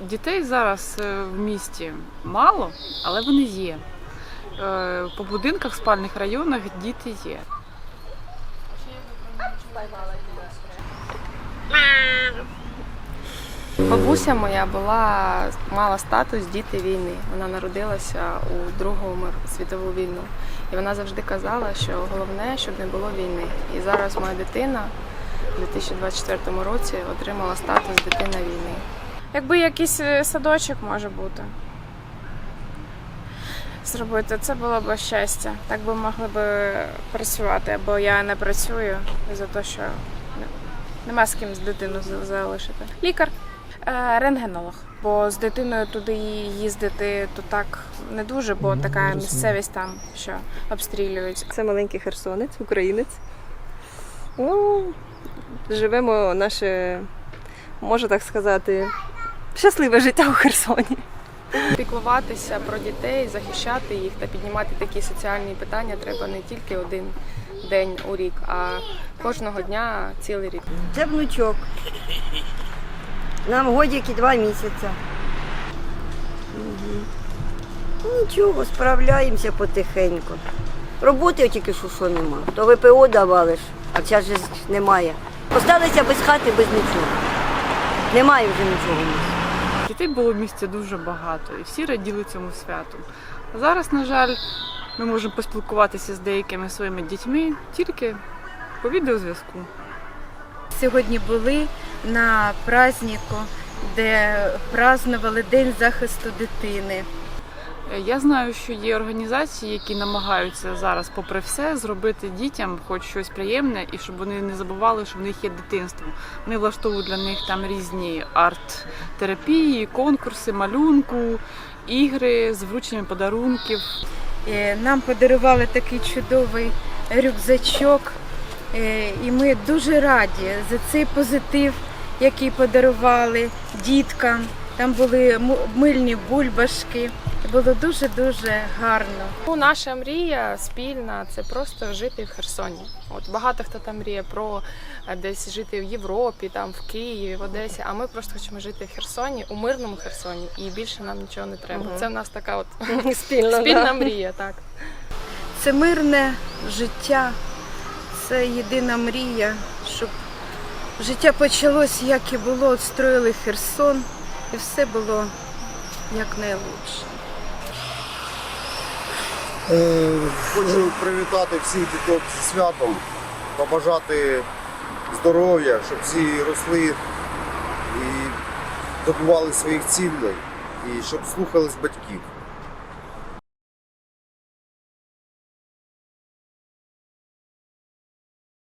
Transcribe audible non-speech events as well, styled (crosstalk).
Дітей зараз е, в місті мало, але вони є. Е, По будинках, в спальних районах діти є. Бабуся моя була мала статус діти війни. Вона народилася у Другу світову війну. І вона завжди казала, що головне, щоб не було війни. І зараз моя дитина у 2024 році отримала статус дитина війни. Якби якийсь е, садочок може бути. Зробити це було б щастя. Так би могли б працювати, бо я не працюю за те, що нема з ким з дитину залишити. Лікар, е, рентгенолог. Бо з дитиною туди їздити то так не дуже, бо така місцевість там, що обстрілюють. Це маленький херсонець, українець. Ну, живемо наше, можна так сказати, щасливе життя у Херсоні. Піклуватися про дітей, захищати їх та піднімати такі соціальні питання треба не тільки один день у рік, а кожного дня цілий рік. Це внучок. Нам годик і два місяці. Мгм. Нічого, справляємося потихеньку. Роботи тільки що, що нема. То ВПО давали ж, а зараз же ж немає. Осталися без хати, без нічого. Немає вже нічого. у нас. Дітей було в місті дуже багато, і всі раділи цьому святу. А зараз, на жаль, ми можемо поспілкуватися з деякими своїми дітьми тільки по відеозв'язку. Сьогодні були на празднику, де празднували День захисту дитини. Я знаю, що є організації, які намагаються зараз, попри все, зробити дітям хоч щось приємне, і щоб вони не забували, що в них є дитинство. Вони влаштовують для них там різні арт-терапії, конкурси, малюнку, ігри з врученням подарунків. Е, Нам подарували такий чудовий рюкзачок, е, і ми дуже раді за цей позитив, який подарували діткам. Там були мильні бульбашки. Було дуже-дуже гарно. Ну, наша мрія спільна це просто жити в Херсоні. От багато хто там мріє про е, десь жити в Європі, там в Києві, в Одесі. А ми просто хочемо жити в Херсоні, у мирному Херсоні, і більше нам нічого не треба. Мгм. Це в нас така от (laughs) Спільно, спільна да. мрія, так. Це мирне життя, це єдина мрія, щоб життя почалось, як і було, От строїли Херсон, і все було як найлучше. Е, Хочу привітати всіх діток зі святом, побажати здоров'я, щоб всі росли і добували своїх цілей, і щоб слухались батьків.